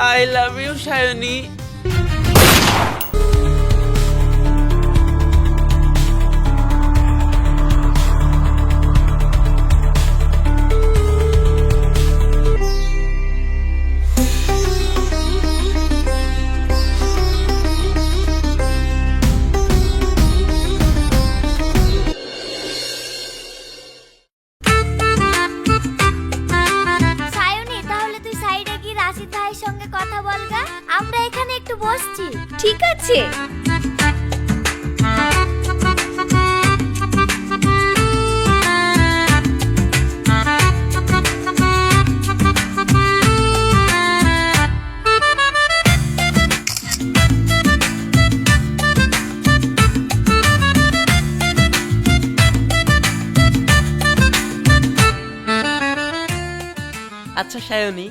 I love you Sayani বসছি ঠিক আছে। আচ্ছা সায়নী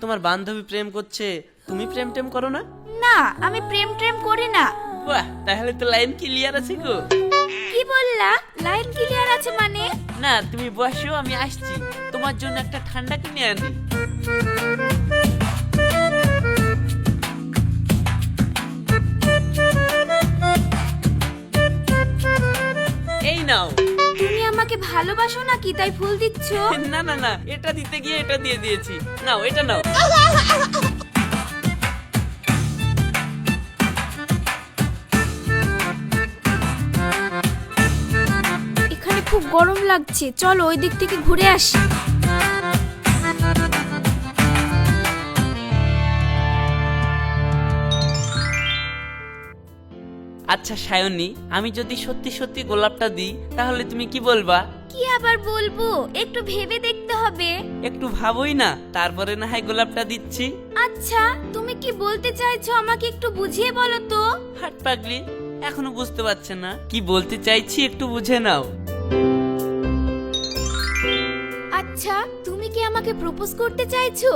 তোমার বান্ধবী প্রেম করছে তুমি প্রেম টেম করো না? না আমি প্রেম প্রেম করি না। বাহ তাহলে তো লাইন ক্লিয়ার আছে গো। কি বললা? লাইন ক্লিয়ার আছে মানে? না তুমি বসো আমি আসছি। তোমার জন্য একটা ঠান্ডা কিনে আনি। এই নাও। তুমি আমাকে ভালোবাসো নাকি? তাই ফুল দিচ্ছ? না না না এটা দিতে গিয়ে এটা দিয়ে দিয়েছি। নাও এটা নাও। খুব গরম লাগছে। চলো ওই দিক থেকে ঘুরে আসি। আচ্ছা সায়নী আমি যদি সত্যি সত্যি গোলাপটা দিই তাহলে তুমি কি বলবা? কি আবার বলব? একটু ভেবে দেখতে হবে। একটু ভাবোই না তারপরে না হয় গোলাপটা দিচ্ছি। আচ্ছা তুমি কি বলতে চাইছো আমাকে একটু বুঝিয়ে বলো তো? হাট পাগলি এখনও বুঝতে পারছে না। কি বলতে চাইছি একটু বুঝে নাও। আচ্ছা তুমি কি আমাকে প্রপোজ করতে চাইছো?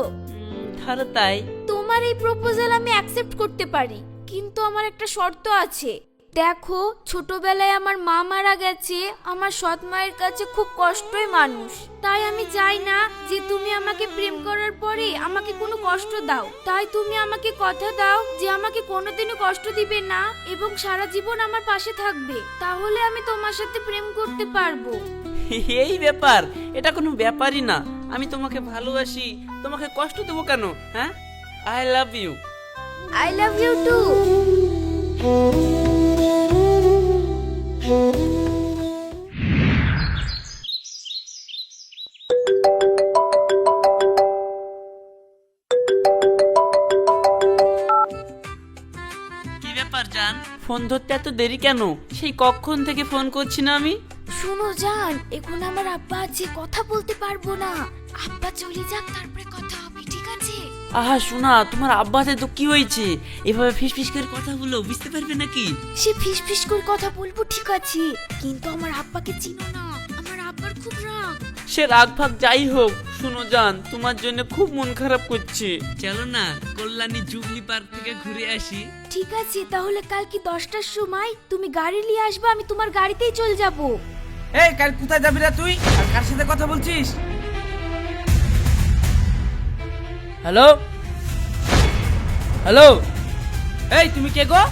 তাই। তোমার এই প্রপোজাল আমি অ্যাকসেপ্ট করতে পারি কিন্তু আমার একটা শর্ত আছে। দেখো ছোটবেলায় আমার মা মারা গেছে আমার সৎ মায়ের কাছে খুব কষ্টই মানুষ। তাই আমি চাই না যে তুমি আমাকে প্রেম করার পরে আমাকে কোনো কষ্ট দাও। তাই তুমি আমাকে কথা দাও যে আমাকে কোনোদিনও কষ্ট দিবে না এবং সারা জীবন আমার পাশে থাকবে। তাহলে আমি তোমার সাথে প্রেম করতে পারব। এই ব্যাপার এটা কোনো ব্যাপারই না। আমি তোমাকে ভালোবাসি। তোমাকে কষ্ট দেবো কেন হ্যাঁ? I love you I love you too ধরতে এত দেরি কেন? সেই কখন থেকে ফোন করছি না আমি? শোনো জান এখন আমার আব্বা আছে কথা বলতে পারব না। আব্বা চলে যাক তারপরে কথা হবে ঠিক আছে? আহা শোনা তোমার আব্বাতে তো কি হয়েছে? এভাবে ফিসফিস ফিস করে কথা বলো বুঝতে পারবে নাকি? সে ফিস ফিস করে কথা বলব ঠিক আছে। কিন্তু আমার আব্বাকে চিনো না। সে রাগ ভাগ যাই হোক শুনো জান তোমার জন্য খুব মন খারাপ করছে। চলো না কল্যাণী জুবলি পার্ক থেকে ঘুরে আসি। ঠিক আছে তাহলে কাল কি দশটার সময় তুমি গাড়ি নিয়ে আসবে আমি তোমার গাড়িতেই চলে যাব। এই কাল কোথায় যাবি রে তুই? আর কার সাথে কথা বলছিস? হ্যালো? হ্যালো? এই তুমি কে গো?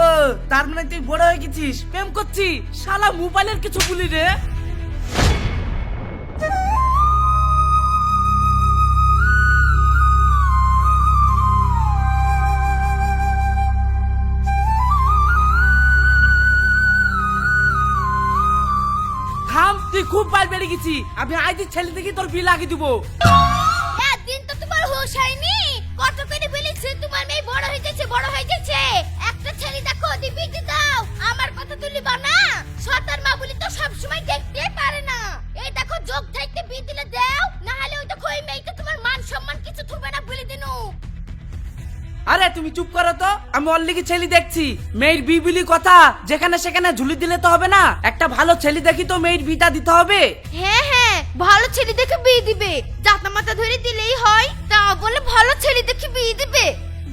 ও, তার মানে তুই বড় হয়ে গেছিস। প্রেম করছিস শালা মোবাইলের কিছু বলি রে। থাম, তুই খুব বাল বেড়ে গেছি। আমি আজ ছেলে দেখি তোর বিল লাগিয়ে দিব। একদিন তো তোমার হোশ হয়নি। কত করে বলেছি, তোমার মেয়ে বড় হয়ে যাচ্ছে বড় হয়ে একটা ছেলে দেখো দিবিতে দাও। আমার কথা তুলিবা না? সতার মা বলি তো সব সময় দেখতে পারে না। এই দেখো যোগ থাকতে বিয়ে দিলে দাও না হলে ওই তো কই মেয়েটা তোমার মান সম্মান কিছু থুবে না বলে দিনু। আরে তুমি চুপ করো তো। আমি অলরেডি ছেলে দেখছি। মেয়ের বি বিলি কথা যেখানে সেখানে ঝুলি দিলে তো হবে না। একটা ভালো ছেলে দেখি তো মেয়ের বিটা দিতে হবে। হ্যাঁ হ্যাঁ ভালো ছেলে দেখে বিয়ে দিবে। জাতা মাতা ধরে দিলেই হয়। তা বলে ভালো ছেলে দেখে বিয়ে দিবে।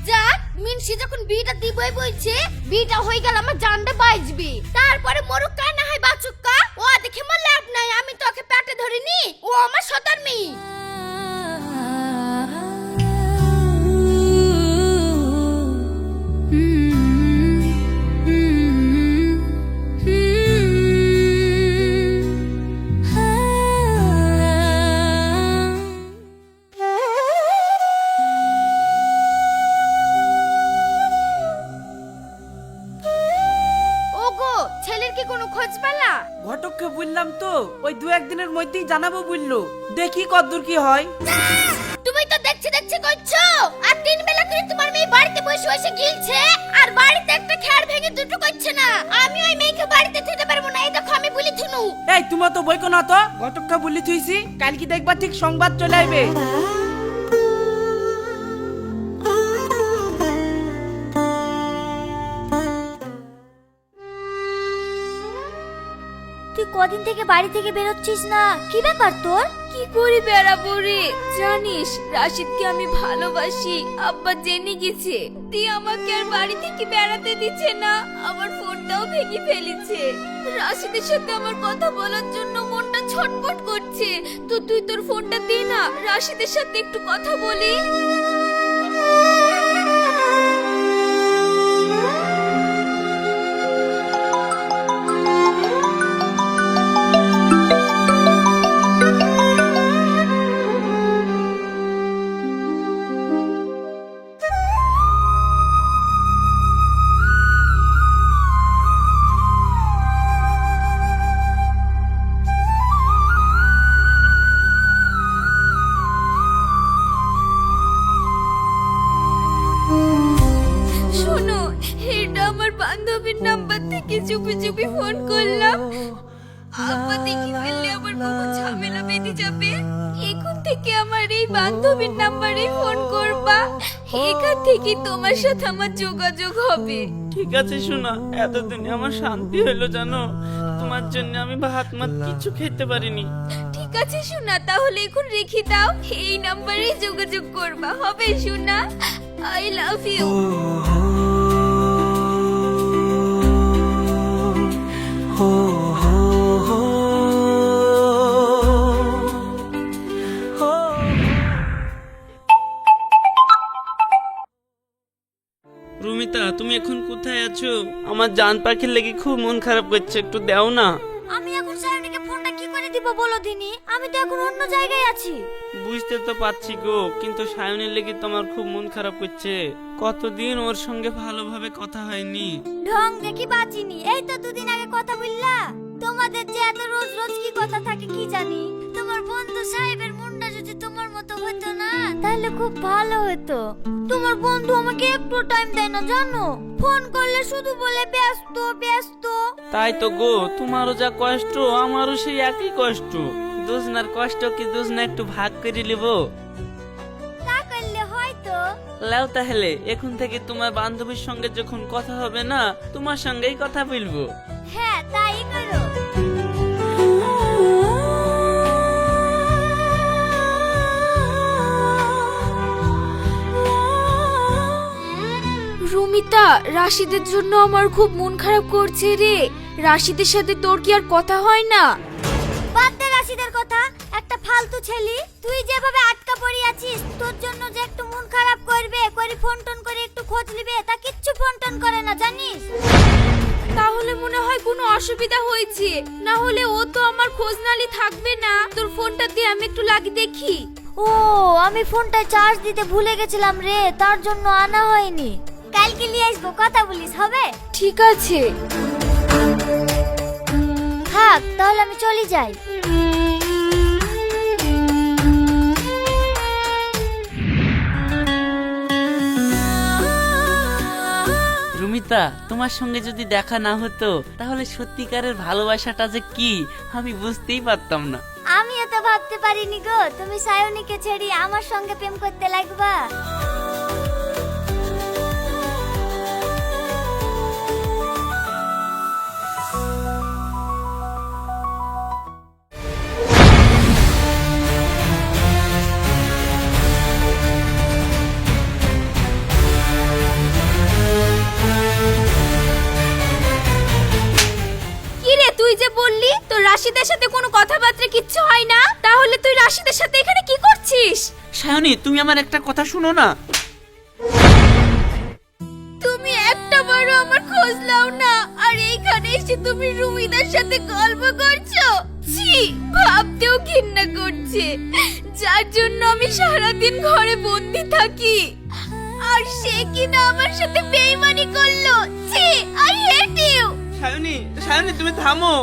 যাক মিনসি যখন বিয়েটা দিবই বলছে, বিয়েটা হয়ে গেল আমার জানটা বাজবে তারপরে মরুক না হয় বাচুক্কা ও দেখে আমার লাভ নাই, আমি তোকে পেটে ধরিনি, ও আমার সতার মেয়ে। জানাব বলল। দেখি কতদূর কি হয়। তুমি তো দেখছি দেখছি করছ। আর তিন বেলা করে তোমার মেয়ে বাড়িতে বসে বসে গিলছে। আর বাড়িতে একটা খেয়ার ভেঙে দুটো করছে না। আমি ওই মেয়েকে বাড়িতে যেতে পারব না এই দেখো আমি বলি থুনু এই তোমার তো বইকো না তো গতকা বলি থুইছি। কালকে দেখবা ঠিক সংবাদ চলে আসবে কদিন থেকে বাড়ি থেকে বেরোচ্ছিস না? কি ব্যাপার তোর? কি করি বেড়াবো রে জানিস, রাশিদকে আমি ভালোবাসি। আব্বা জেনে গেছে, তুই আমাকে আর বাড়ি থেকে বেড়াতে দিচ্ছে না। আমার ফোনটাও ভেঙে ফেলেছে। রাশিদের সাথে আমার কথা বলার জন্য মনটা ছটফট করছে। তো তুই তোর ফোনটা দে না, রাশিদের সাথে একটু কথা বলি। আব্বা দেখে ফেললে আমার বহু ঝামেলা বেঁধে যাবে? এখন থেকে আমার এই বান্ধবীর নাম্বারে ফোন করবা। এখান থেকে তোমার সাথে আমার যোগাযোগ হবে। ঠিক আছে শোনা এতদিনে আমার শান্তি হলো জানো? তোমার জন্য আমি ভাত মাত কিছু খেতে পারিনি। ঠিক আছে শোনা তাহলে এখন রেখে দাও। এই নাম্বারে যোগাযোগ করবা। হবে শোনা আই লাভ ইউ আমার জান পাখির লেগে খুব মন খারাপ করছে একটু দাও না। আমি এখন সায়নীকে ফোনটা কি করে দিব বলো দিনি? আমি তো এখন অন্য জায়গায় আছি। বুঝতে তো পারছি গো কিন্তু সায়নের লেগে তোমার খুব মন খারাপ করছে। কতদিন ওর সঙ্গে ভালোভাবে কথা হয়নি। ঢং দেখি বাঁচিনি। এই তো দুদিন আগে কথা বললা। তোমাদের যে এত রোজ রোজ কি কথা থাকে কি জানি? তোমার বন্ধু সাহেবের যদি তোমার মতো হতো না? তাহলে খুব ভালো হতো তোমার বন্ধু আমাকে একটু টাইম দেয় না জানো? ফোন করলে শুধু বলে ব্যস্ত ব্যস্ত। তাই তো গো তোমারও যা কষ্ট আমারও সেই একই কষ্ট। দুজনার কষ্ট কি দুজনা একটু ভাগ করে নিব? তা করলে হয়তো। লাও তাহলে এখন থেকে তোমার বান্ধবীর সঙ্গে যখন কথা হবে না তোমার সঙ্গেই কথা বলব। হ্যাঁ তাই করো। রুমিতা রাশিদের জন্য আমার খুব মন খারাপ করছে রে। রাশিদের সাথে তোর কি আর কথা হয় না? বাদ দে রাশিদের কথা। একটা ফালতু ছেলে তুই যেভাবে আটকা পড়ে আছিস তোর জন্য যে একটু মন খারাপ করবে করে ফোন টোন করে একটু খোঁজ নিবে তা কিচ্ছু ফোন টোন করে না জানিস? তাহলে মনে হয় কোনো অসুবিধা হয়েছে। না হলে ও তো আমার খোঁজ নালি থাকবে না। তোর ফোনটা দিয়ে আমি একটু লাগি দেখি। ও আমি ফোনটা চার্জ দিতে ভুলে গেছিলাম রে তার জন্য আনা হয়নি। কালকে নিয়ে আসব কথা বলিস হবে? ঠিক আছে। থাক তাহলে আমি চলে যাই। রুমিতা তোমার সঙ্গে যদি দেখা না হতো তাহলে সত্যিকারের ভালোবাসাটা যে কি আমি বুঝতেই পারতাম না। আমিও তো ভাবতে পারিনি গো তুমি সায়নীকে ছেড়ে আমার সঙ্গে প্রেম করতে লাগবা। তুই সাথে এখানে কি করছিস? সায়নী তুমি আমার একটা কথা শুনো না। তুমি একটা বারও আমার খোঁজ নাও না আর এইখানে এসে তুমি রুমিদার সাথে গল্প করছ? ছি ভাবতেও ঘৃণা করছে। যার জন্য আমি সারাদিন ঘরে বন্দি থাকি। আর সে কিনা আমার সাথে বেইমানি করল। ছি I hate you Sayani Sayani তুমি থামো।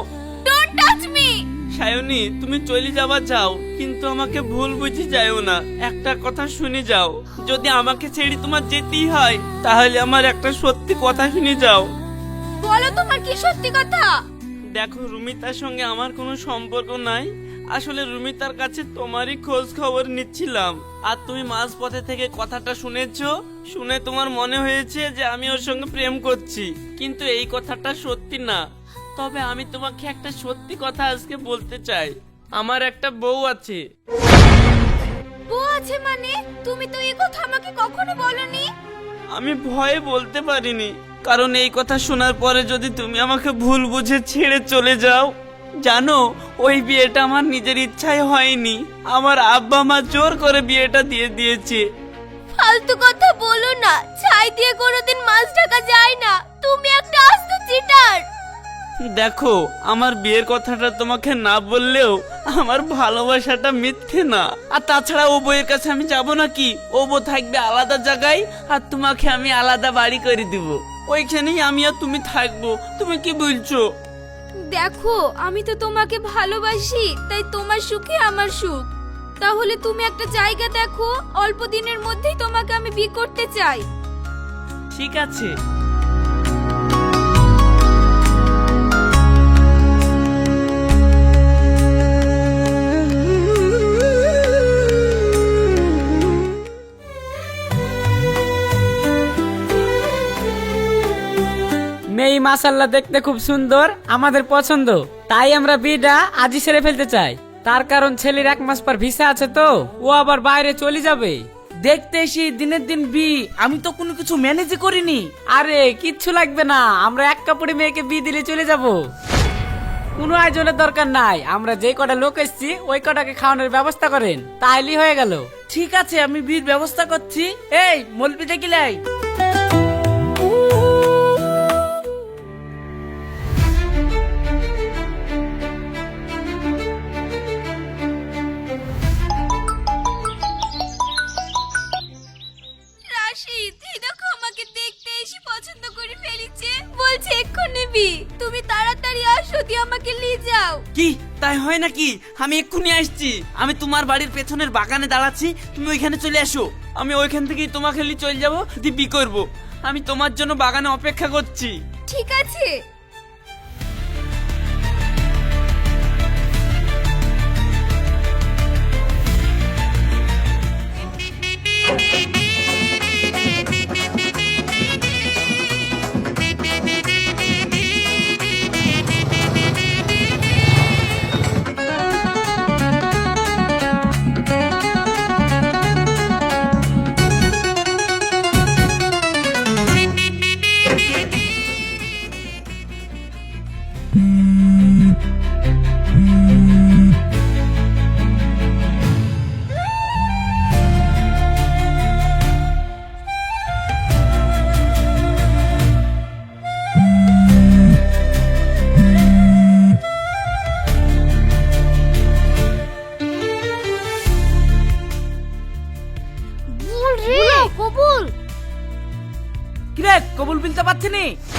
ডোন্ট টাচ মি সায়নী তুমি চলে যাবা যাও। কিন্তু আমাকে ভুল বুঝে যাও না। একটা কথা শুনে যাও। যদি আমাকে ছেড়ে তোমার যেতেই হয় তাহলে আমার একটা সত্যি কথা শুনে যাও। বলো তোমার কি সত্যি কথা? দেখো রুমিতার সঙ্গে আমার কোনো সম্পর্ক নাই। আসলে রুমিতার কাছে তোমারই খোঁজ খবর নিচ্ছিলাম। আর তুমি মাঝ পথে থেকে কথাটা শুনেছো শুনে তোমার মনে হয়েছে যে আমি ওর সঙ্গে প্রেম করছি। কিন্তু এই কথাটা সত্যি না। তবে আমি তোমাকে একটা সত্যি কথা আজকে বলতে চাই। আমার একটা বউ আছে। বউ আছে মানে? তুমি তো এই কথা আমাকে কখনো বলনি? আমি ভয়ে বলতে পারিনি। কারণ এই কথা শোনার পরে যদি তুমি আমাকে ভুল বুঝে ছেড়ে চলে যাও জানো ওই বিয়েটা আমার নিজের ইচ্ছায় হয়নি। আমার আব্বা মা জোর করে বিয়েটা দিয়ে দিয়েছে। ফালতু কথা বলো না। ছাই দিয়ে কোনোদিন মাছ ঢাকা যায় না। তুমি একটা আস্ত চিটার দেখো আমার বিয়ের কথাটা তোমাকে না বললেও আমার ভালোবাসাটা মিথ্যে না। আর তাছাড়া ও বইয়ের কাছে আমি যাব নাকি? ও বউ থাকবে আলাদা জায়গায় আর তোমাকে আমি আলাদা বাড়ি করে দিব। ওইখানেই আমি আর তুমি থাকব। তুমি কি বলছো? দেখো আমি তো তোমাকে ভালোবাসি তাই তোমার সুখে আমার সুখ। তাহলে তুমি একটা জায়গা দেখো অল্প দিনের মধ্যেই তোমাকে আমি বিয়ে করতে চাই। ঠিক আছে। মেয়ে মাসাল্লাহ দেখতে খুব সুন্দর, আমাদের পছন্দ। তাই আমরা বিয়েটা আজই সেরে ফেলতে চাই। তার কারণ ছেলের এক মাস পর ভিসা আছে তো, ও আবার বাইরে চলে যাবে। দেখতে এসে দিনের দিন বি, আমি তো কোনো কিছু ম্যানেজই করিনি। আরে, কিচ্ছু লাগবে না, আমরা এক কাপড়ে মেয়েকে বিয়ে দিলে চলে যাব। কোনো আয়োজনের দরকার নাই, আমরা যে কটা লোক এসছি, ওই কটাকে খাওয়ানোর ব্যবস্থা করেন। তাইলেই হয়ে গেল। ঠিক আছে, আমি বিয়ের ব্যবস্থা করছি। এই মলবি দেখিলাই হয় নাকি? আমি এক্ষুনি আসছি। আমি তোমার বাড়ির পেছনের বাগানে দাঁড়াচ্ছি, তুমি ওইখানে চলে আসো। আমি ওইখান থেকেই তোমাকে চলে যাব, দিব্যি করব। আমি তোমার জন্য বাগানে অপেক্ষা করছি। ঠিক আছে। কবুল বিলতে পারছি নি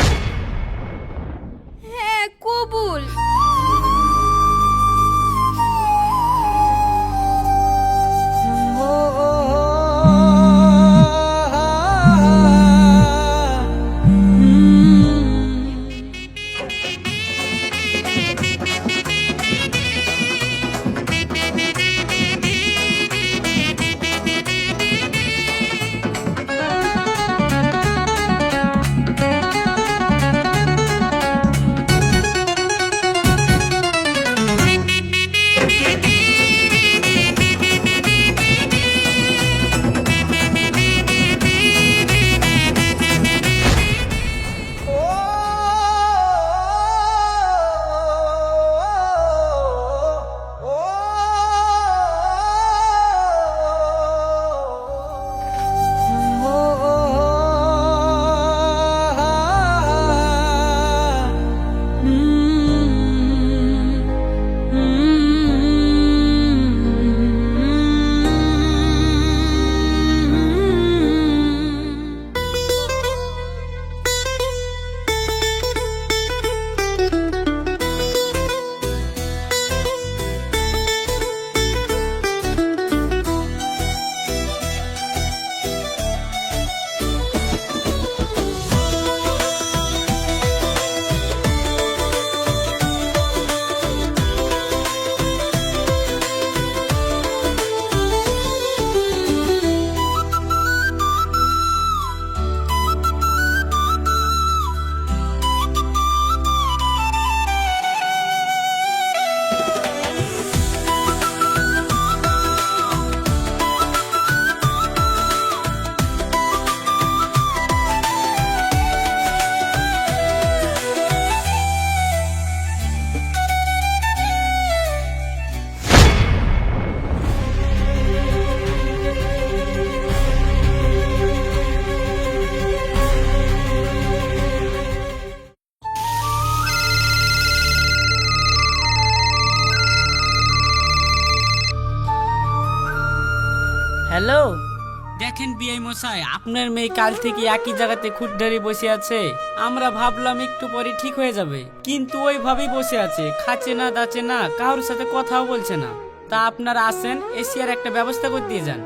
আপনার মেয়ে কাল থেকে একই জায়গাতে খুঁটধারি বসে আছে। আমরা ভাবলাম একটু পরে ঠিক হয়ে যাবে। কিন্তু ওইভাবেই বসে আছে। খাচ্ছে না দাচ্ছে না কারোর সাথে কথাও বলছে না। তা আপনারা আসেন এসিয়ার একটা ব্যবস্থা করে দিয়ে যান।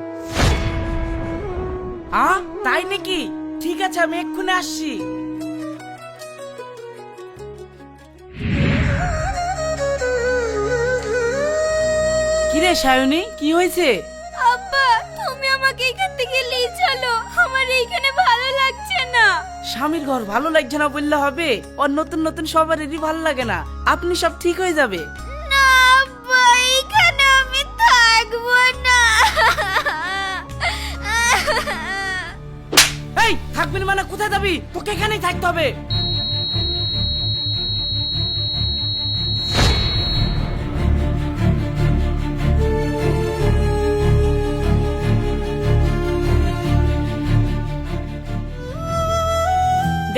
আ তাই নাকি? ঠিক আছে আমি এক্ষুনি আসছি। কিরে সায়নী কি হয়েছে? আমাকে এখান থেকে নিয়ে চলো। আমার এইখানে ভালো লাগছে না। স্বামীর ঘর ভালো লাগছে না বললে হবে? ওর নতুন নতুন সবারই ভালো লাগে না। আপনি সব ঠিক হয়ে যাবে। না আব্বা এইখানে আমি থাকব না। এই থাকবি না মানে কোথায় যাবি? তোকে এখানেই থাকতে হবে।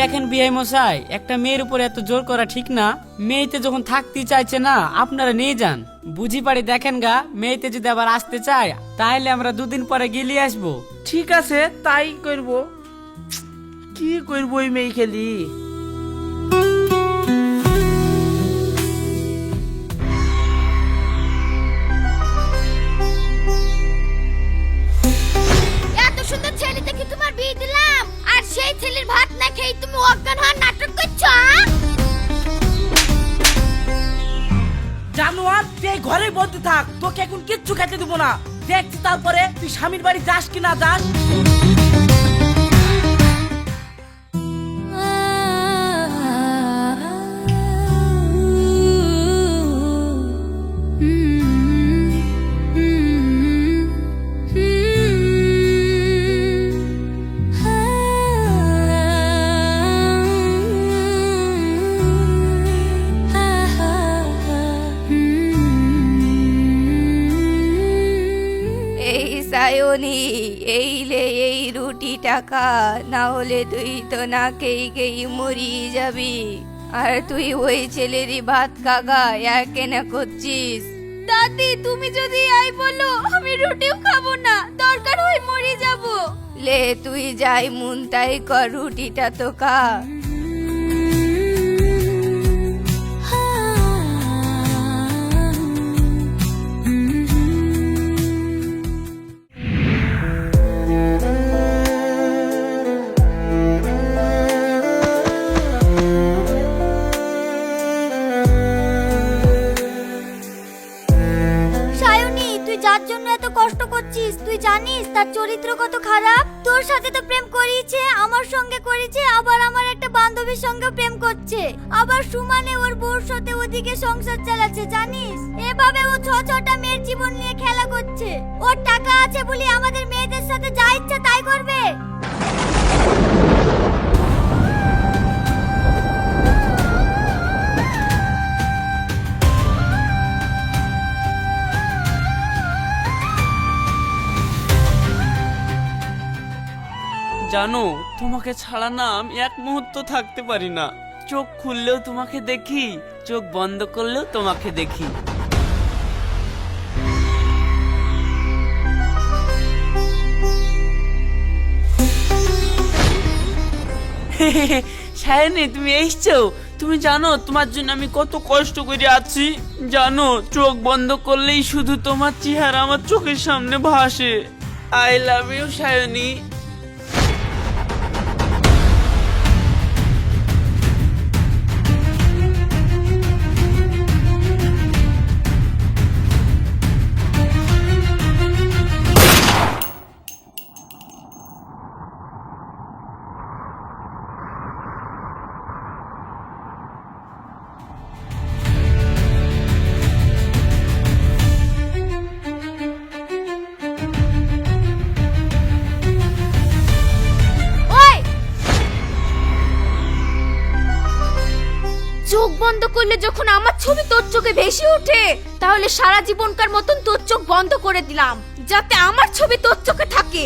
দেখেন বিআই মশাই, একটা মেয়ের উপর এত জোর করা ঠিক না। মেয়েতে যখন থাকতে চাইছে না, আপনারা নিয়ে যান। বুঝি পারি দেখেন গা, মেয়েতে যদি আবার আসতে চায় তাহলে আমরা দুদিন পরে গিলি আসব। ঠিক আছে, তাই করব। কি করব ওই মেয়ে খেলি খেয়ে তুমি অজ্ঞান হওয়ার নাটক করছ জানোয়ার তুই ঘরে থাক, তোকে এখন কিচ্ছু খেতে দেবো না। দেখছি তারপরে তুই স্বামীর বাড়ি যাস কি না যাস। সায়নি এই লে এই রুটি টাকা না হলে তুই তো না কেই কেই মরিয়ে যাবি। আর তুই ওই ছেলেরই ভাত কাগা একে না করছিস। দাদি তুমি যদি আই বলো আমি রুটিও খাব না দরকার হয় মরে যাব। লে তুই যাই মন তাই কর রুটিটা তো খা। এত কষ্ট করছিস। তুই জানিস, তার চরিত্র কত খারাপ। তোর সাথে তো প্রেম করিয়েছে, আমার সঙ্গে করেছে, আবার আমার একটা বান্ধবীর সঙ্গে প্রেম করছে। আবার সুমানে ওর বউর সাথে ওদিকে সংসার চালাচ্ছে, জানিস? এভাবে ও ছ ছটা মেয়ের জীবন নিয়ে খেলা করছে। ওর টাকা আছে বলে আমাদের মেয়েদের সাথে যা ইচ্ছা তাই করবে। জানো, তোমাকে ছাড়া না আমি এক মুহূর্ত থাকতে পারি না। চোখ খুললেও তোমাকে দেখি, চোখ বন্ধ করলেও তোমাকে দেখি। সায়নি তুমি এসছো? তুমি জানো, তোমার জন্য আমি কত কষ্ট করে আছি। জানো, চোখ বন্ধ করলেই শুধু তোমার চেহারা আমার চোখের সামনে ভাসে। আই লাভ ইউ সায়নী করলে যখন আমার ছবি তোর চোখে ভেসে ওঠে, তাহলে সারা জীবনকার মতন তোর চোখ বন্ধ করে দিলাম, যাতে আমার ছবি তোর চোখে থাকে।